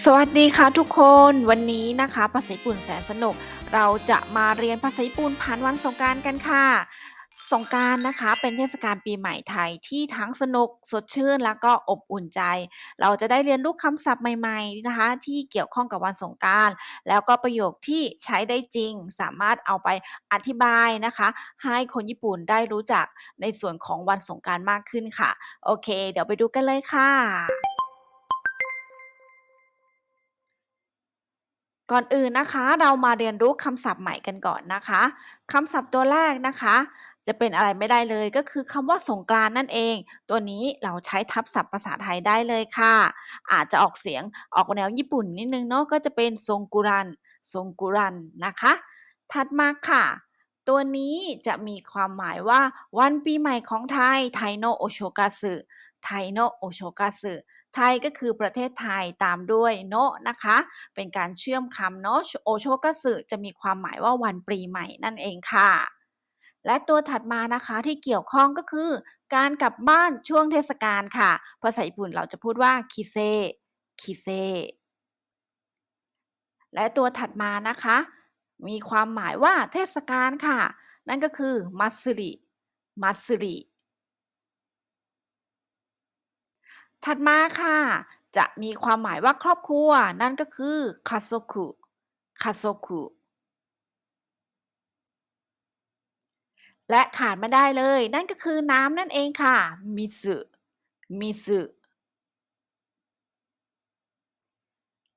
สวัสดีค่ะทุกคนวันนี้นะคะภาษาญี่ปุ่นแสนสนุก เราจะมาเรียนภาษาญี่ปุ่นผ่านวันสงกานต์กันค่ะ สงกานต์นะคะเป็นเทศกาลปีใหม่ไทยที่ทั้งสนุกสดชื่นแล้วก็อบอุ่นใจ เราจะได้เรียนรู้คำศัพท์ใหม่ๆนะคะ ที่เกี่ยวข้องกับวันสงกานต์แล้วก็ประโยคที่ใช้ได้จริง สามารถเอาไปอธิบายนะคะ ให้คนญี่ปุ่นได้รู้จักในส่วนของวันสงกานต์มากขึ้นค่ะ โอเค เดี๋ยวไปดูกันเลยค่ะ ก่อนอื่นนะคะ เรามาเรียนรู้คำศัพท์ใหม่กันก่อนนะคะคำศัพท์ตัวแรกนะคะ จะเป็นอะไรไม่ได้เลยก็คือคำว่าสงกรานนั่นเอง ตัวนี้เราใช้ทับศัพท์ภาษาไทยได้เลยค่ะ อาจจะออกเสียงออกแนวญี่ปุ่นนิดนึงเนาะก็จะเป็นทรงกุรันทรงกุรันนะคะ ถัดมาค่ะ ตัวนี้จะมีความหมายว่าวันปีใหม่ของไทยไทโนโอโชกาสึไทโนโอโชกาสึ ไทยก็คือประเทศไทยตามด้วยโนะนะคะ เป็นการเชื่อมคำเนาะโอโชกสึจะมีความหมายว่าวันปีใหม่นั่นเองค่ะ และตัวถัดมานะคะที่เกี่ยวข้องก็คือ การกลับบ้านช่วงเทศกาลค่ะ ภาษาญี่ปุ่นเราจะพูดว่าคิเซคิเซและตัวถัดมานะคะ มีความหมายว่าเทศกาลค่ะ นั่นก็คือมัสริมัสริ ถัดมาค่ะ จะมีความหมายว่าครอบครัว นั่นก็คือคาโซคุคาโซคุและขาดไม่ได้เลย นั่นก็คือน้ำนั่นเองค่ะ มิสึมิสึ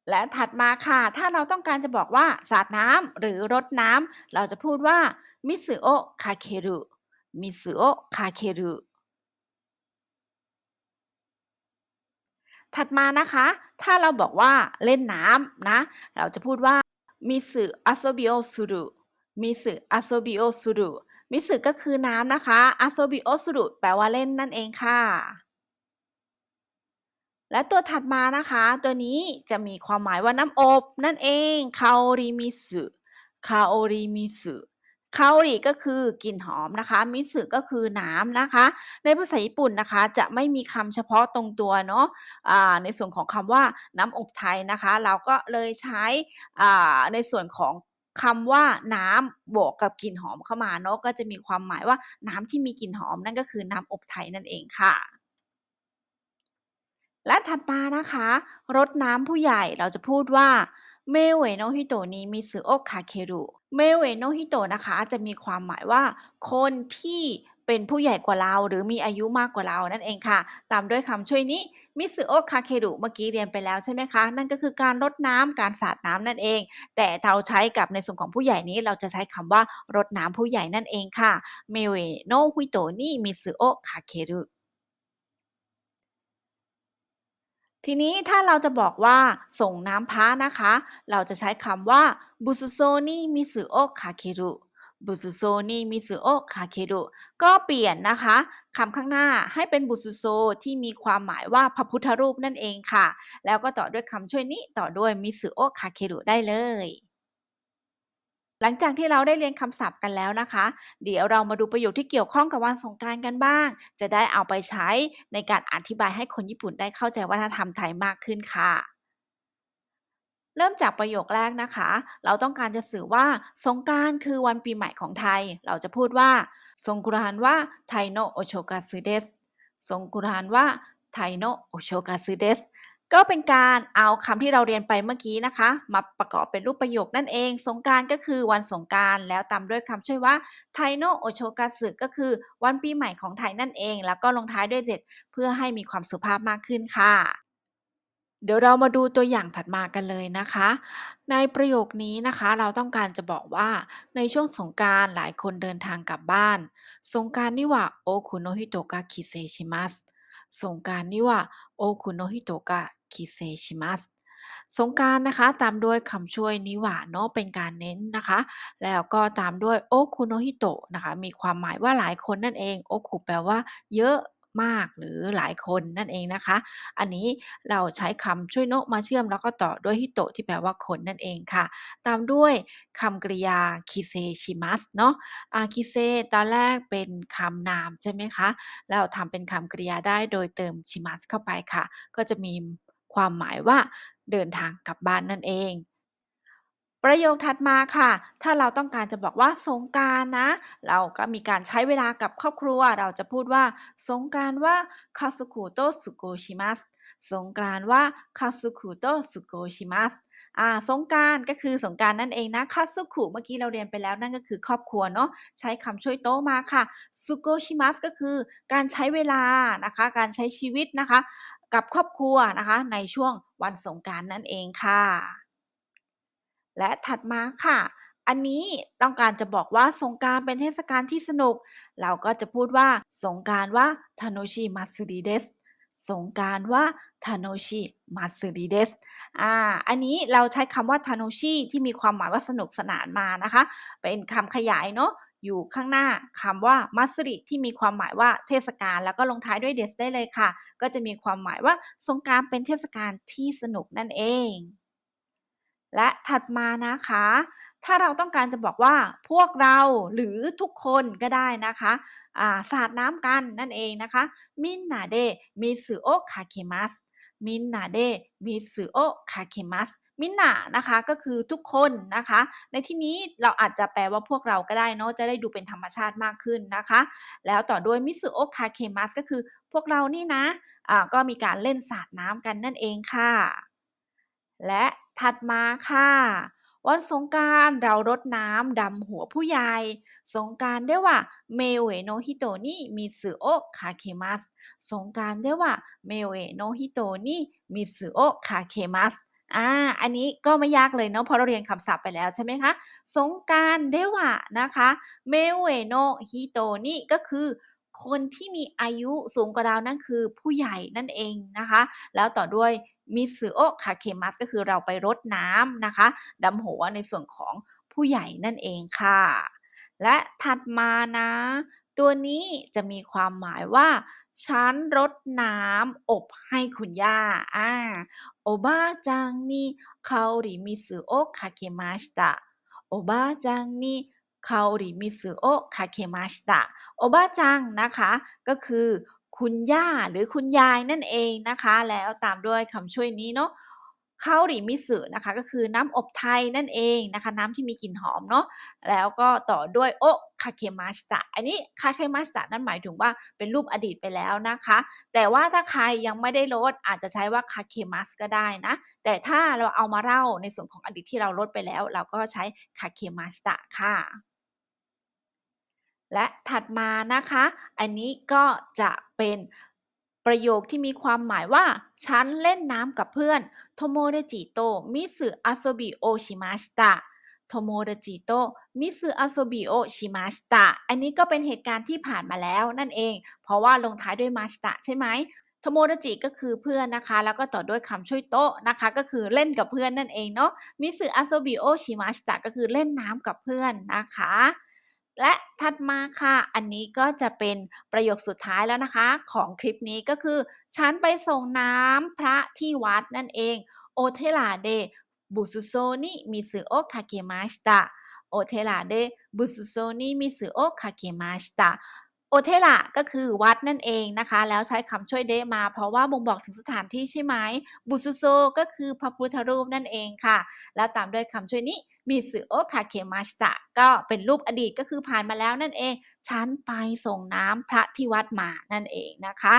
และถัดมาค่ะ ถ้าเราต้องการจะบอกว่าสาดน้ำหรือรดน้ำ เราจะพูดว่า มิสึโอคาเครุมิสึโอคาเครุ ถัดมานะคะ ถ้าเราบอกว่าเล่นน้ำนะ เราจะพูดว่ามิสึอาโซบิโอสุรุมิสึอาโซบิโอสุรุมิสึก็คือน้ำนะคะอาโซบิโอสุรุแปลว่าเล่นนั่นเองค่ะ และตัวถัดมานะคะ ตัวนี้จะมีความหมายว่าน้ำอบนั่นเองคาโอริมิสึคาโอริมิสึ คาโอริก็คือกลิ่นหอมนะคะ มิสึก็คือน้ำนะคะ ในภาษาญี่ปุ่นนะคะจะไม่มีคำเฉพาะตรงตัวเนาะะในส่วนของคำว่าน้ำอบไทยนะคะ เราก็เลยใช้ในส่วนของคำว่าน้ำบวกกับกลิ่นหอมเข้ามาเนาะก็จะมีความหมายว่าน้ำที่มีกลิ่นหอมนั่นก็คือน้ำอบไทยนั่นเองค่ะ และถัดมานะคะรดน้ำผู้ใหญ่เราจะพูดว่าเมเวโนฮิโตนีมีสือโอคาเครุ เมเวโนฮิโตนะคะ จะมีความหมายว่า คนที่เป็นผู้ใหญ่กว่าเรา หรือมีอายุมากกว่าเรานั่นเองค่ะ ตามด้วยคำช่วยนี้มิสึโอคาเครุเมื่อกี้เรียนไปแล้วใช่ไหมคะ นั่นก็คือการรดน้ำการสาดน้ำนั่นเอง แต่เราใช้กับในส่วนของผู้ใหญ่นี้ เราจะใช้คำว่ารดน้ำผู้ใหญ่นั่นเองค่ะเมเวโนฮิโตนี่มิสึโอคาเครุ ทีนี้ถ้าเราจะบอกว่าส่งน้ำพระนะคะ เราจะใช้คำว่าบุสุโซนี่มิสึโอคาเครุบุสุโซนี่มิสึโอคาเครุก็เปลี่ยนนะคะคำข้างหน้าให้เป็นบุสุโซที่มีความหมายว่าพระพุทธรูปนั่นเองค่ะ แล้วก็ต่อด้วยคำช่วยนี้ต่อด้วยมิสึโอคาเครุได้เลย ลังจากที่เราได้เรียนคำศัพท์กันแล้วนะคะ เดี๋ยวเรามาดูประโยคที่เกี่ยวข้องกับวันสงการกันบ้าง จะได้เอาไปใช้ในการอธิบายให้คนญี่ปุ่นได้เข้าใจวัฒนธรรมไทยมากขึ้นค่ะ เริ่มจากประโยคแรกนะคะ เราต้องการจะสื่อว่าสงการคือวันปีใหม่ของไทย เราจะพูดว่าสงกรานว่าไทโนโอโชกาซึเดสสงกรานว่าไทโนโอโชกาซึเดส ก็เป็นการเอาคำที่เราเรียนไปเมื่อกี้นะคะ มาประกอบเป็นรูปประโยคนั่นเอง สงการก็คือวันสงการแล้วตามด้วยคำช่วยว่าไทโนโอโชกาสึก็คือวันปีใหม่ของไทยนั่นเอง แล้วก็ลงท้ายด้วยเจ็ดเพื่อให้มีความสุภาพมากขึ้นค่ะ เดี๋ยวเรามาดูตัวอย่างถัดมากันเลยนะคะ ในประโยคนี้นะคะ เราต้องการจะบอกว่าในช่วงสงการหลายคนเดินทางกลับบ้าน สงการนี่ว่าโอคุโนฮิโตกะคิเซชิมัส สงการนี่ว่าโอคุโนฮิโตกะคิเซชิมัสสงการนะคะตามด้วยคำช่วยนิวะเนาะเป็นการเน้นนะคะ แล้วก็ตามด้วยโอคุโนฮิโตะนะคะ มีความหมายว่าหลายคนนั่นเองโอคุแปลว่าเยอะ มากหรือหลายคนนั่นเองนะคะ อันนี้เราใช้คำช่วยโนะมาเชื่อมแล้วก็ต่อด้วยฮิโตะที่แปลว่าคนนั่นเองค่ะ ตามด้วยคำกริยาคิเซชิมัสเนาะอาคิเซตอนแรกเป็นคำนามใช่ไหมคะแล้วทำเป็นคำกริยาได้โดยเติมชิมัสเข้าไปค่ะ ก็จะมีความหมายว่าเดินทางกลับบ้านนั่นเอง ประโยคถัดมาค่ะ ถ้าเราต้องการจะบอกว่าสงกานต์นะ เราก็มีการใช้เวลากับครอบครัว เราจะพูดว่า สงกานต์ว่าคาสึคุโตสุโกชิมัสสงกานต์ว่าคาสึคุโตสุโกชิมัสอ่าสงกานต์ก็คือสงกานต์นั่นเองนะคาสึคุเมื่อกี้เราเรียนไปแล้วนั่นก็คือครอบครัวเนาะใช้คำช่วยโตมาค่ะสุโกชิมัสก็คือการใช้เวลานะคะ การใช้ชีวิตนะคะ กับครอบครัวนะคะในช่วงวันสงกานต์นั่นเองค่ะ และถัดมาค่ะ อันนี้ต้องการจะบอกว่าสงกานต์เป็นเทศกาลที่สนุก เราก็จะพูดว่าสงกานต์ว่าทาโนชิมัตสึริเดสสงกานต์ว่าทาโนชิมัตสึริเดสอ่า อันนี้เราใช้คำว่าทาโนชิที่มีความหมายว่าสนุกสนานมานะคะ เป็นคำขยายเนาะ อยู่ข้างหน้าคำว่ามัสริที่มีความหมายว่าเทศกาลแล้วก็ลงท้ายด้วยเดสได้เลยค่ะ ก็จะมีความหมายว่าสงกานต์เป็นเทศกาลที่สนุกนั่นเอง และถัดมานะคะ ถ้าเราต้องการจะบอกว่าพวกเราหรือทุกคนก็ได้นะคะาสาดน้ำกันนั่นเองนะคะมินนาเดมิสึโอคาเคมัสมินนาเดมิสึโอคาเคมัสมินนานะคะก็คือทุกคนนะคะ ในที่นี้เราอาจจะแปลว่าพวกเราก็ได้เนาะจะได้ดูเป็นธรรมชาติมากขึ้นนะคะ แล้วต่อด้วยมิสึโอคาเคมัสก็คือพวกเรานี่นะอ่าก็มีการเล่นสาดน้ำกันนั่นเองค่ะ และ ถัดมาค่ะ วันสงกรานต์เรารดน้ำดำหัวผู้ใหญ่ สงกรานต์では目上の人に水をかけますสงกรานต์では目上の人に水をかけますอ่า อันนี้ก็ไม่ยากเลยเนาะเพราะเราเรียนคำศัพท์ไปแล้วใช่ไหมคะ สงกรานต์เดวะนะคะเมเวโนฮิโตนี่ก็คือ คนที่มีอายุสูงกว่าเรานั่นคือผู้ใหญ่นั่นเองนะคะ แล้วต่อด้วย มิสึโอคาเคมัสก็คือเราไปรดน้ำนะคะดำหัวในส่วนของผู้ใหญ่นั่นเองค่ะ และถัดมานะ ตัวนี้จะมีความหมายว่าฉันรดน้ำอบให้คุณย่าอ่าโอบาจังนี่คาริมิสึโอคาเคมัสตะโอบาจังนี่คาริมิสึโอคาเคมัสตะโอบาจังนะคะ ก็คือ คุณย่าหรือคุณยายนั่นเองนะคะ แล้วตามด้วยคำช่วยนี้เนาะคาหริมิสึนะคะ ก็คือน้ำอบไทยนั่นเองนะคะ น้ำที่มีกลิ่นหอมเนาะแล้วก็ต่อด้วยโอคาเคมัสตะอันนี้คาเคมัสตะนั่นหมายถึงว่าเป็นรูปอดีตไปแล้วนะคะ แต่ว่าถ้าใครยังไม่ได้ลดอาจจะใช้ว่าคาเคมัสก็ได้นะ แต่ถ้าเราเอามาเล่าในส่วนของอดีตที่เราลดไปแล้ว เราก็ใช้คาเคมัสตะค่ะและถัดมานะคะ อันนี้ก็จะ เป็นประโยคที่มีความหมายว่า ฉันเล่นน้ำกับเพื่อนโทโมเดจิโตมิสึอาโซบิโอชิมาชิตะโทโมเดจิโตมิสึอาโซบิโอชิมาชิตะอันนี้ก็เป็นเหตุการณ์ที่ผ่านมาแล้วนั่นเอง เพราะว่าลงท้ายด้วยมาชิตะใช่ไหมโทโมเดจิก็คือเพื่อนนะคะ แล้วก็ต่อด้วยคำช่วยโต๊ะนะคะ ก็คือเล่นกับเพื่อนนั่นเองเนาะมิสึอาโซบิโอชิมาชิตะก็คือเล่นน้ำกับเพื่อนนะคะ และถัดมาค่ะ อันนี้ก็จะเป็นประโยคสุดท้ายแล้วนะคะ ของคลิปนี้ก็คือ ฉันไปส่งน้ำพระที่วัดนั่นเองโอเทลาเดบุสุโซนิมิสึโอคาเกมาชิตะโอเทลาเดบุสุโซนิมิสึโอคาเกมาชิตะโอเทละก็คือวัดนั่นเองนะคะ แล้วใช้คำช่วยเดมา เพราะว่าบ่งบอกถึงสถานที่ใช่ไหมบุสุโซก็คือพระพุทธรูปนั่นเองค่ะ แล้วตามด้วยคำช่วยนี้ มิสึโอคาเคมาชิตะก็เป็นรูปอดีตก็คือผ่านมาแล้วนั่นเอง ฉันไปส่งน้ำพระที่วัดมานั่นเองนะคะ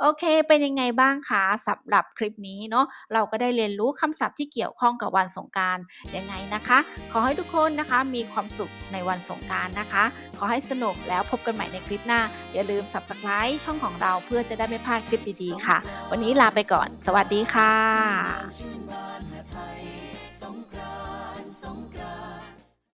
โอเค เป็นยังไงบ้างคะสำหรับคลิปนี้เนาะเราก็ได้เรียนรู้คำศัพท์ที่เกี่ยวข้องกับวันสงการยังไงนะคะ ขอให้ทุกคนนะคะมีความสุขในวันสงการนะคะ ขอให้สนุกแล้วพบกันใหม่ในคลิปหน้า อย่าลืม subscribe ช่องของเราเพื่อจะได้ไม่พลาดคลิปดีๆค่ะ วันนี้ลาไปก่อน สวัสดีค่ะ